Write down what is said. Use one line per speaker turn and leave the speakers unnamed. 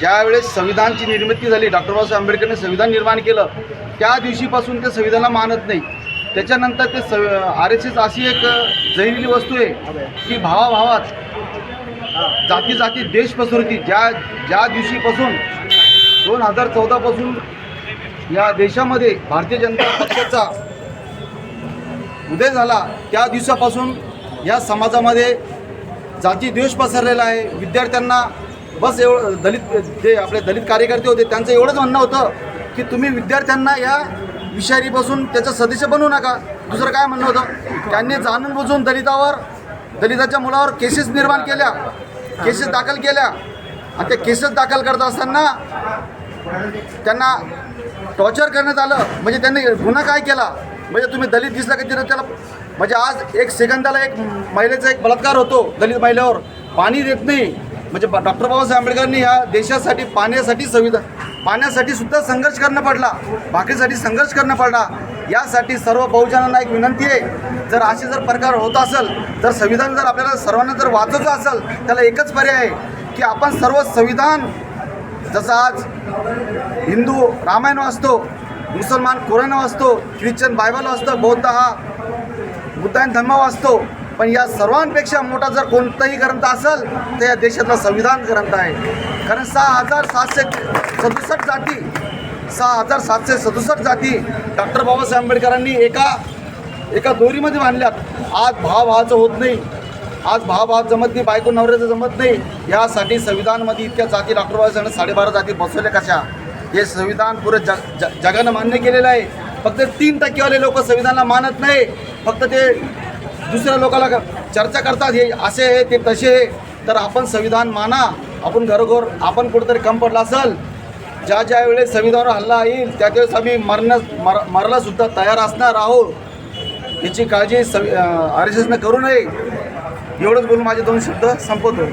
ज्यावेळेस संविधानची निर्मिती झाली डॉक्टर बाबासाहेब आंबेडकरने संविधान निर्माण केलं त्या दिवशीपासून ते संविधानाला मानत नाही. त्याच्यानंतर ते सव आर एस एस अशी एक जहिलेली वस्तू आहे की भावाभावात जाती जाती देश पसरती ज्या ज्या दिवशीपासून दोन हजार चौदापासून या देशामध्ये भारतीय जनता पक्षाचा उदय झाला त्या दिवसापासून या समाजामध्ये जाती द्वेष पसरलेला आहे. विद्यार्थ्यांना बस एवढं दलित जे आपले दलित कार्यकर्ते होते त्यांचं एवढंच म्हणणं होतं की तुम्ही विद्यार्थ्यांना या विषारीपासून त्याचं सदस्य बनवू नका. दुसरं काय म्हणणं होतं? त्यांनी जाणून बुजून दलितावर दलिताच्या मुलावर केसेस निर्माण केल्या केसेस दाखल केल्या. आणि ते केसेस दाखल करत असताना त्यांना टॉर्चर करण्यात आलं. म्हणजे त्यांनी गुन्हा काय केला? म्हणजे तुम्ही दलित दिसला की तिथं? त्याला म्हणजे आज एक सेकंदाला एक महिलेचा एक बलात्कार होतो दलित महिलेवर. पाणी देत नाही. म्हणजे डॉक्टर बाबासाहेब आंबेडकरांनी ह्या देशासाठी पाण्यासाठी संविधान पाण्यासाठी सुद्धा संघर्ष करणं पडला. भाकरीसाठी संघर्ष करणं पडला. यासाठी सर्व बहुजनांना एक विनंती आहे. जर असे जर प्रकार होत असेल तर संविधान जर आपल्याला सर्वांना जर वाचवचं असेल त्याला एकच पर्याय आहे की आपण सर्व संविधान जसं आज हिंदू रामायण वाचतो मुसलमान कुराण वाचतो ख्रिश्चन बायबल वाचतो बौद्ध हा बुद्धायन धर्म वाचतो पण या सर्वांपेक्षा मोठा जर कोणताही ग्रंथ असेल तर या देशातला संविधान ग्रंथ आहे. कारण सहा हजार सातशे सदुसष्ट जाती सहा हजार सातशे सदुसष्ट जाती डॉक्टर बाबासाहेब आंबेडकरांनी एका एका दोरीमध्ये बांधल्यात. आज भावाचं होत नाही. आज भाव जमत नाही बायको नवऱ्याचं जमत नाही. यासाठी संविधानमध्ये इतक्या जाती डॉक्टर बाबासाहेब साडेबारा जाती बसवल्या कशा? हे संविधान पुरं जग ज- जगानं मान्य केलेलं आहे. फक्त तीन टक्केवाले लोक संविधानाला मानत नाही. फक्त ते दुसऱ्या लोकाला चर्चा करतात हे असे आहे ते तसे आहे. तर आपण संविधान माना आपण घरोघर आपण कुठेतरी कम पडला असेल ज्या ज्या वेळेस संविधानावर हल्ला येईल त्या त्यावेळेस आम्ही मरण्यास मर मरलासुद्धा तयार असणार आहोत. याची काळजी सवि आर एस एसनं करू नये. एवढंच बोलून माझे दोन शब्द संपवतो.